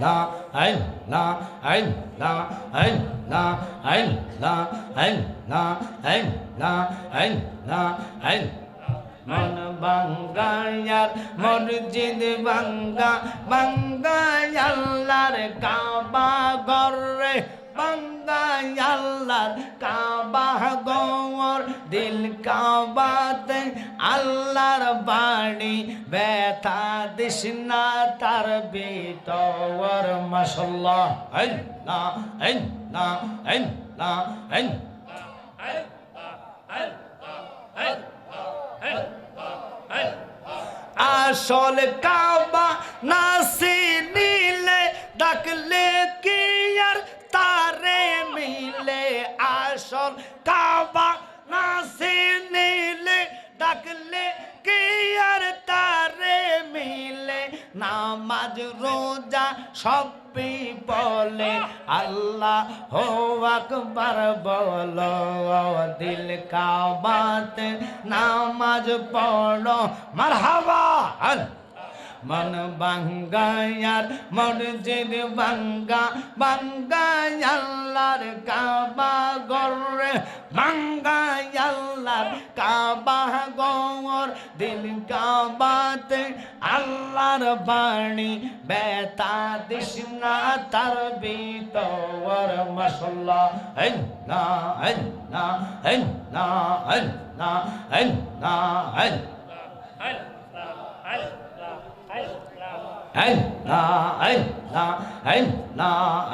লা আইন লা আইন লা আইন লা আইন লা আইন লা আইন লা আইন লা আইন মন বাঙ্গায়ার মসজিদ বাঙ্গা বাঙ্গায়াল্লার কাবা গরে বাঙ্গায়াল্লার কাবা গর দিল কাবাতে আল্লাহর বাড়ি ব্যথা তার বিতর আইন না না না, আইন। আসল কাবা নাসি নিলে, ডাকলে কি আর তারে মিলে? আসল কাবা ডাকলে কি আর তারে মিলে? নামাজ, রোজা সবই বলে। আল্লাহ হো আকবার বলো, দিল কাবাতে, নামাজ পড়ো। মারহাবা! মন বাঙ্গায়ার মসজিদ বাঙ্গা বাঙ্গায়াল্লার কাবা গরে বাঙ্গায়াল্লার কাবা গর দিল কাবাতে আল্লাহর বাণী। বেতা দিসনা তার বিতর মশলা না না না না না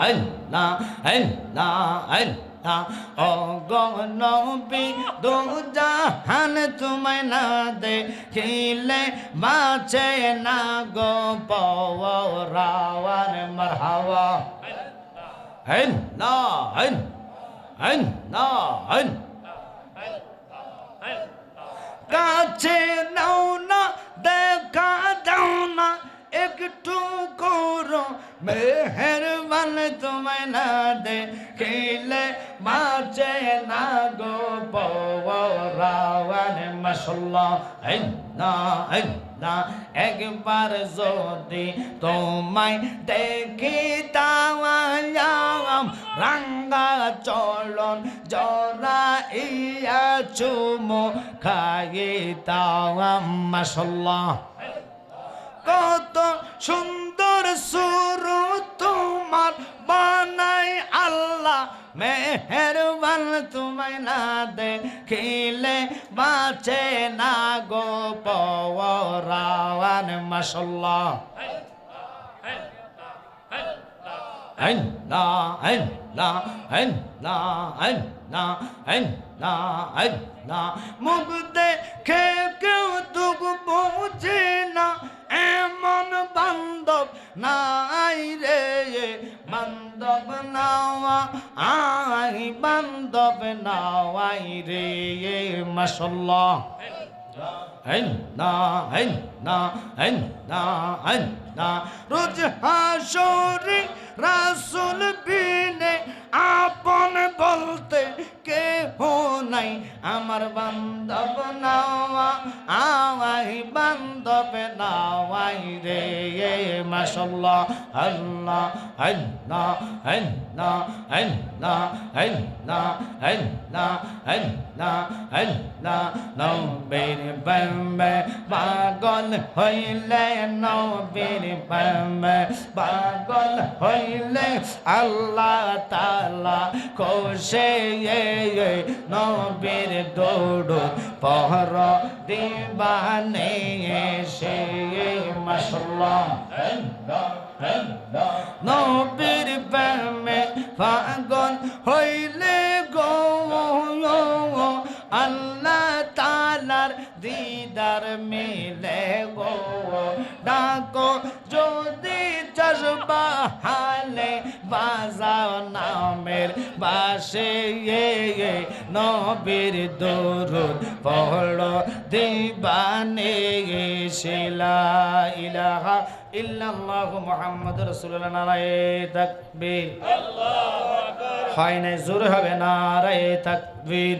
ein, na, ein, না ও গনবি দু জাহান তোমায় না দেখিলে বাঁচে না গো পরাওয়ার মারহাওয়া। হেন না, হেন হেন না, হেন। কাছে নাও না, দেখা দাও না, একটু করো মেহরবান তোমায় না দে খেলে বাঁচে না গো পরাওয়ান মশলা এই না না একবার যদি তোমায় দেখি তাওয়াম রাঙ্গা চলন জরা ইয়া চুমো খাইয়ে তাওয়াম মশলা কত সুন্দর সুর মেহের মেহেরবান তুমি না দেখিলে বাঁচে না গো পওয়ান মাসাল্লাহ মুখ দেখে কেউ তুক পৌঁছে না নাওয়াই রে মাসাল্লাহ রোজ হাসরে রাসুল বিনে আপন বলতে কে হো নাই। আমার বান্ধব নাওয়া, আওয়াই বান্ধব নাওয়াই রে মাসাল্লাহ আল্লাহ na an na an na an na an na an na no bini bambe bagon hoile no bini bambe bagon hoile Allah taala koshe ye ye no bini dodo pohro divane she mashallah no দিদার মিলে গো ডাকো যদি চশবা হালে বাজাও নামের বাসে নবীর দরুদ পড়ো দিবানে শিলা ইলাহা ইল্লাল্লাহু মুহাম্মাদুর রাসূলুল্লাহ নারায়ে তাকবীর। হয় নাই জোর হবে নারায়ে তাকবীর।